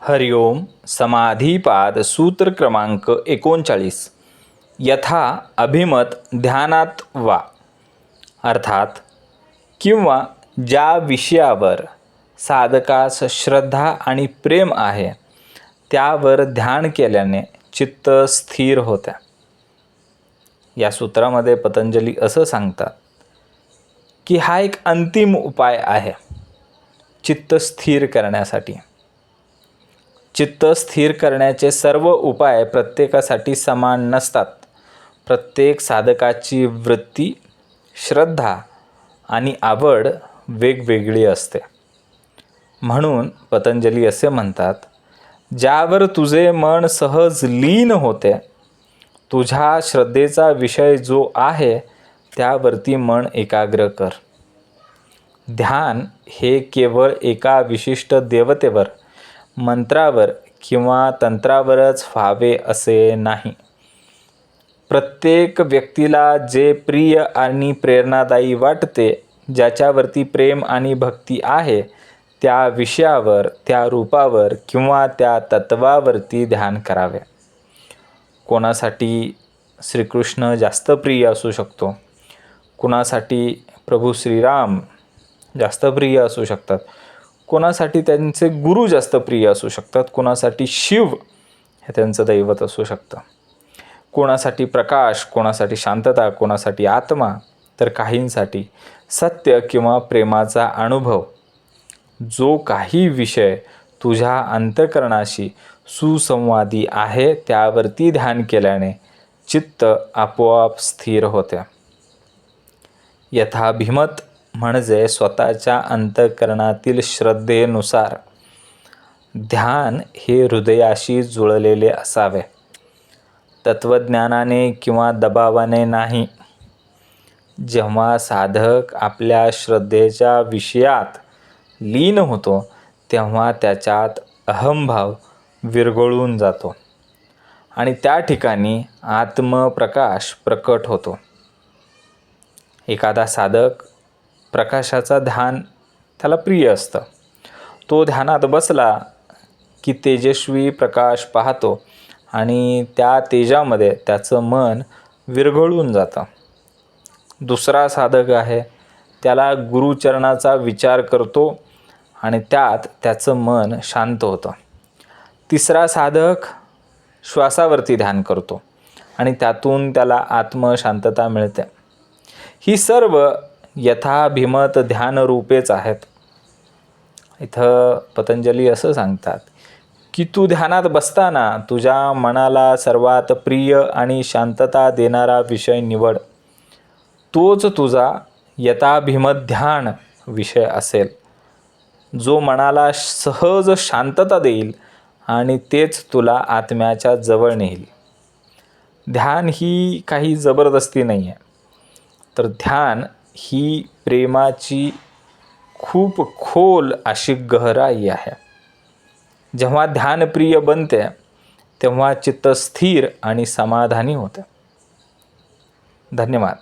हरिओम समाधीपाद सूत्र क्रमांक एकोणचाळीस. यथा अभिमत ध्यानात वा. अर्थात किंवा ज्या विषयावर साधकास श्रद्धा आणि प्रेम आहे त्यावर ध्यान केल्याने चित्त स्थिर होते. या सूत्रामध्ये पतंजली असं सांगतात की हा एक अंतिम उपाय आहे चित्त स्थिर करण्यासाठी. चित्त स्थिर करण्याचे सर्व उपाय प्रत्येकासाठी समान नसतात. प्रत्येक साधकाची वृत्ती श्रद्धा आणि आवड वेगवेगळी असते. म्हणून पतंजली असे म्हणतात ज्यावर तुझे मन सहज लीन होते तुझ्या श्रद्धेचा विषय जो आहे त्यावरती मन एकाग्र कर. ध्यान हे केवळ एका विशिष्ट देवतेवर मंत्रावर किंवा तंत्रावरच व्हावे असे नाही. प्रत्येक व्यक्तीला जे प्रिय आणि प्रेरणादायी वाटते ज्याच्यावरती प्रेम आणि भक्ती आहे त्या विषयावर त्या रूपावर किंवा त्या तत्वावरती ध्यान करावे. कोणासाठी श्रीकृष्ण जास्त प्रिय असू शकतो? कोणासाठी प्रभू श्रीराम जास्त प्रिय असू शकतात? कोणासाठी त्यांचे गुरु जास्त प्रिय असू शकतात? कोणासाठी शिव हे त्यांचं दैवत असू शकतं? कोणासाठी प्रकाश कोणासाठी शांतता कोणासाठी आत्मा? तर काहींसाठी सत्य किंवा प्रेमाचा अनुभव. जो काही विषय तुझ्या अंतकरणाशी सुसंवादी आहे त्यावरती ध्यान केल्याने चित्त आपोआप स्थिर होते. यथाभिमत म्हणजे स्वतःच्या अंतकरणातील श्रद्धेनुसार ध्यान हे हृदयाशी जुळलेले असावे. तत्त्वज्ञानाने किंवा दबावाने नाही. जेव्हा साधक आपल्या श्रद्धेच्या विषयात लीन होतो तेव्हा त्याच्यात अहंभाव विरघळून जातो आणि त्या ठिकाणी आत्मप्रकाश प्रकट होतो. एखादा साधक प्रकाशाचा ध्यान त्याला प्रिय असतं. तो ध्यानात बसला की तेजस्वी प्रकाश पाहतो आणि त्या तेजामध्ये त्याचं मन विरघळून जातं. दुसरा साधक आहे त्याला गुरुचरणाचा विचार करतो आणि त्यात त्याचं मन शांत होतं. तिसरा साधक श्वासावरती ध्यान करतो आणि त्यातून त्याला आत्मशांतता मिळते. ही सर्व यथाभिमत ध्यानरूपेच आहेत. इथं पतंजली असं सांगतात की तू ध्यानात बसताना तुझ्या मनाला सर्वात प्रिय आणि शांतता देणारा विषय निवड. तोच तुझा यथाभिमत ध्यान विषय असेल. जो मनाला सहज शांतता देईल आणि तेच तुला आत्म्याच्या जवळ नेईल. ध्यान ही काही जबरदस्ती नाही आहे तर ध्यान ही प्रेमाची खूप खोल अशी गहराई आहे. जेव्हा ध्यानप्रिय बनते तेव्हा चित्त स्थिर आणि समाधानी होते. धन्यवाद.